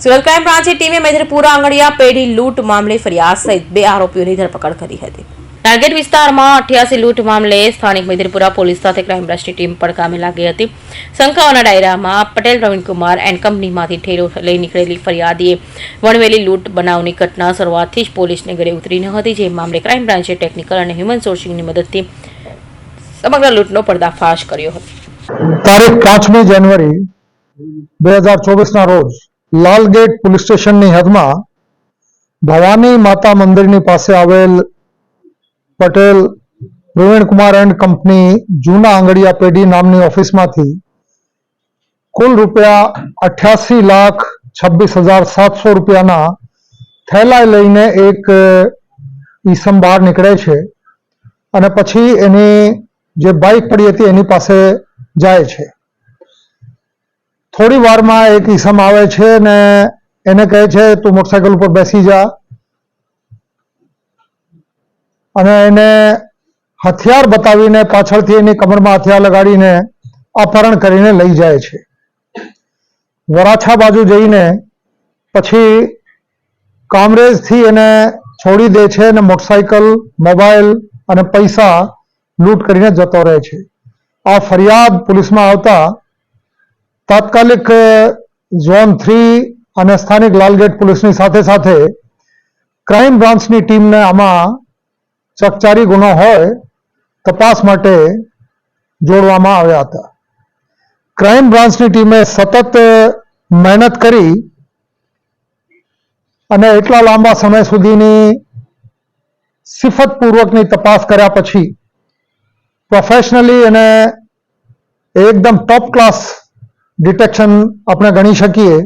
Surat crime બ્રાન્ચની ટીમે મેધરપુરા આંગણિયા પેઢી લૂંટ મામલે ફરિયાદ સહિત બે આરોપીઓની ધરપકડ કરી હતી. ટાર્ગેટ વિસ્તારમાં અઠ્યાસી લૂંટ મામલે સ્થાનિક મેધરપુરા પોલીસ સાથે ક્રાઇમ બ્રાન્ચની ટીમ પણ લાગી હતી. શંકાઓના ડાયરામાં પટેલ, પ્રવીણકુમાર એન્ડ કંપનીમાંથી ઠેરો લઈ નીકળેલી ફરિયાદીએ વણવેલી લૂંટ બનાવની ઘટના શરૂઆતથી જ પોલીસને ઘરે ઉતરી ન હતી, જે મામલે ક્રાઇમ બ્રાન્ચે ટેકનિકલ અને હ્યુમન સોર્સિંગની મદદથી સમગ્ર લૂંટનો પર્દાફાશ કર્યો હતો. તારીખ પાંચમી જાન્યુઆરી, બે હજાર ચોવીસના રોજ લાલગેટ પોલીસ સ્ટેશનની હદમાં ભવાની માતા મંદિરની પાસે આવેલ પટેલ, પ્રવીણકુમાર એન્ડ કંપની જૂના આંગડિયા પેઢી નામની ઓફિસમાંથી કુલ રૂપિયા અઠ્યાસી લાખ છવ્વીસ હજાર સાતસો રૂપિયાના થેલા લઈને એક ઈસમ બહાર નીકળે છે અને પછી એની જે બાઇક પડી હતી એની પાસે જાય છે. થોડી વારમાં એક ઈસમ આવે છે ને એને કહે છે, તું મોટરસાયકલ ઉપર બેસી જા. અને એને હથિયાર બતાવીને પાછળથી એની કમરમાં હથિયાર લગાડીને અપહરણ કરીને લઈ જાય છે. વરાછા બાજુ જઈને પછી કામરેજથી એને છોડી દે છે અને મોટરસાયકલ મોબાઈલ અને પૈસા લૂંટ કરીને જતો રહે છે. આ ફરિયાદ પોલીસમાં આવતા તાત્કાલિક ઝોન થ્રી અને સ્થાનિક લાલગેટ પોલીસની સાથે સાથે ક્રાઇમ બ્રાન્ચની ટીમને આમાં ચકચારી ગુનો હોય, તપાસ માટે જોડવામાં આવ્યા હતા. ક્રાઇમ બ્રાન્ચની ટીમે સતત મહેનત કરી અને એટલા લાંબા સમય સુધીની સિફતપૂર્વકની તપાસ કર્યા પછી પ્રોફેશનલી અને એકદમ ટોપ ક્લાસ ડિટેક્શન આપણે ગણી શકીએ,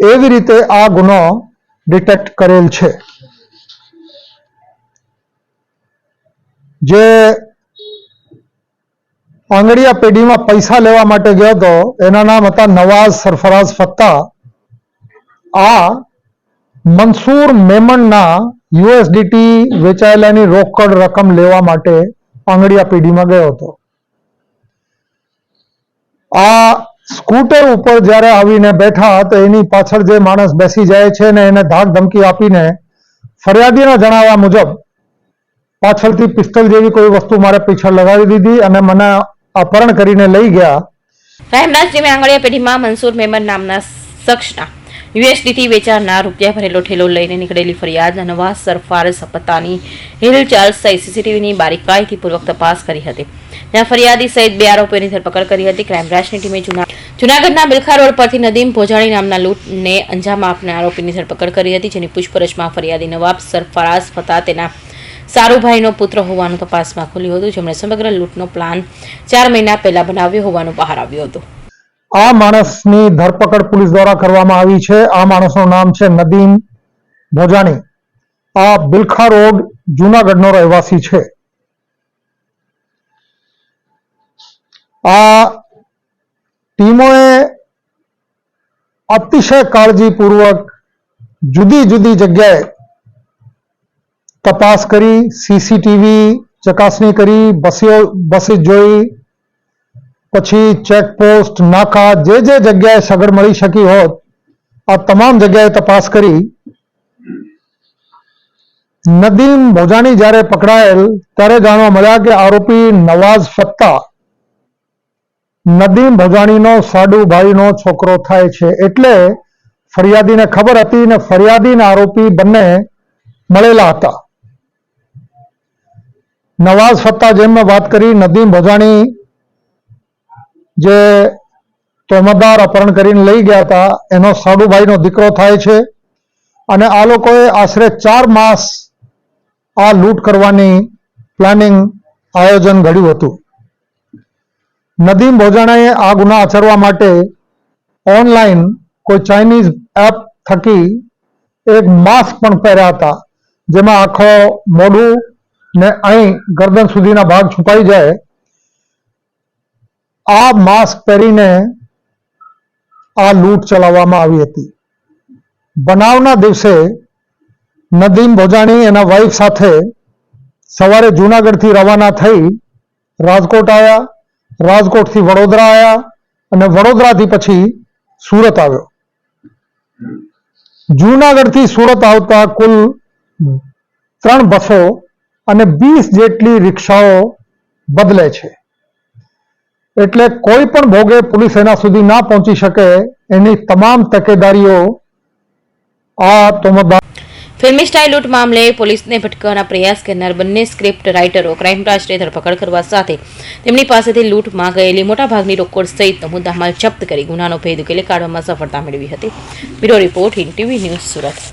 એવી રીતે આ ગુનો ડિટેક્ટ કરેલ છે. જે આંગળીયા પેઢીમાં પૈસા લેવા માટે ગયો હતો, એના નામ હતા નવાઝ સરફરાઝ ફત્તા. આ મનસૂર મેમણના યુએસડીટી વેચાયેલાની રોકડ રકમ લેવા માટે આંગડિયા પેઢીમાં ગયો હતો. આ સ્કૂટર ઉપર જ્યારે આવીને બેઠા તો એની પાછળ જે માણસ બેસી જાય છે ને એને ધાક ધમકી આપીને ફરિયાદીના જણાવ્યા મુજબ પાછળથી પિસ્તલ જેવી કોઈ વસ્તુ મારે પીછળ લગાવી દીધી અને મને અપહરણ કરીને લઈ ગયા. ક્રાઇમ જીમે આંગળીયા પેઢીમાં મનસુર મેમન નામના શખ્સના. યુએસડીટી વેચાણના રૂપિયા ભરેલો ઠેલો લઈને નીકળેલી ફરિયાદ નવાઝ સરફાર સપતાની હિલચાલ સહિત સીસીટીવીની બારીકાઈથી પૂર્વક તપાસ કરી હતી. જ્યાં ફરિયાદી સહિત બે આરોપીઓની ધરપકડ કરી હતી. ક્રાઇમ બ્રાન્ચની ટીમે જૂના જૂનાગઢના બિલખા રોડ પરથી નદીમ ભોજાણી નામના લૂંટને અંજામ આપનાર આરોપીની ધરપકડ કરી હતી, જેની પૂછપરછમાં ફરિયાદી નવાબ સરફરાઝ ફતા તેના સારુભાઈનો પુત્ર હોવાનું તપાસમાં ખુલ્યું હતું. જેમણે સમગ્ર લૂંટનો પ્લાન ચાર મહિના પહેલા બનાવ્યો હોવાનું બહાર આવ્યું હતું. આ માણસની ધરપકડ પોલીસ દ્વારા કરવામાં આવી છે. આ માણસનું નામ છે નદીમ ભોજાણી. આ બિલખા રોડ જુનાગઢનો રહેવાસી છે. આ ટીમોએ અતિશય કાળજીપૂર્વક જુદી જુદી જગ્યાએ તપાસ કરી સીસીટીવી ચકાસણી કરી, બસીઓ, બસીસ જોઈ પછી ચેકપોસ્ટ, નાકા જે જે જગ્યાએ સગડ મળી શકી હોત, આ તમામ જગ્યાએ તપાસ કરી. નદીમ ભોજાણી જ્યારે પકડાયેલ, ત્યારે જાણવા મળ્યા કે આરોપી નવાઝ ફત્તા નદીમ ભોજાણીનો સાડુ ભાઈનો છોકરો થાય છે એટલે ફરિયાદીને ખબર હતી ને ફરિયાદી ને આરોપી બંને મળેલા હતા. નવાઝ ફત્તા જેમ વાત કરી, નદીમ ભોજાણી જે તોમતદાર અપહરણ કરીને લઈ ગયા હતા, એનો સાડુભાઈનો દીકરો થાય છે. અને આ લોકોએ આશરે ચાર માસ આ લૂંટ કરવાની પ્લાનિંગ આયોજન ઘડ્યું હતું. નદીમ ભોજાણાએ આ ગુના આચરવા માટે ઓનલાઈન કોઈ ચાઇનીઝ એપ થકી એક માસ્ક પણ પહેર્યા હતા, જેમાં આખો મોઢું ને અહીં ગરદન સુધીના ભાગ છુપાઈ જાય આ માસ્ક પહેરીને આ લૂંટ ચલાવવામાં આવી હતી. બનાવના દિવસે નદીમ ભોજાણી એના વાઈફ સાથે સવારે જૂનાગઢથી રવાના થઈ રાજકોટ આવ્યા રાજકોટથી વડોદરા આવ્યા અને વડોદરાથી પછી સુરત આવ્યો. જૂનાગઢથી સુરત આવતા કુલ ત્રણ બસો અને વીસ જેટલી રિક્ષાઓ બદલે છે. એટલે કોઈ પણ ભોગે પોલીસ એના સુધી ના પહોંચી શકે, એની તમામ તકેદારીઓ આ તોમતદાર ફિલ્મી સ્ટાઇલ લૂંટ મામલે પોલીસને ભટકાવવાના પ્રયાસ કરનાર બંને સ્ક્રિપ્ટ રાઇટરો ક્રાઇમ બ્રાન્ચને ધરપકડ કરવા સાથે તેમની પાસેથી લૂંટમાં ગયેલી મોટાભાગની રોકડ સહિતનો મુદ્દામાલ જપ્ત કરી ગુનાનો ભેદ ઉકેલી કાઢવામાં સફળતા મેળવી હતી. Bureau report in TV news Surat.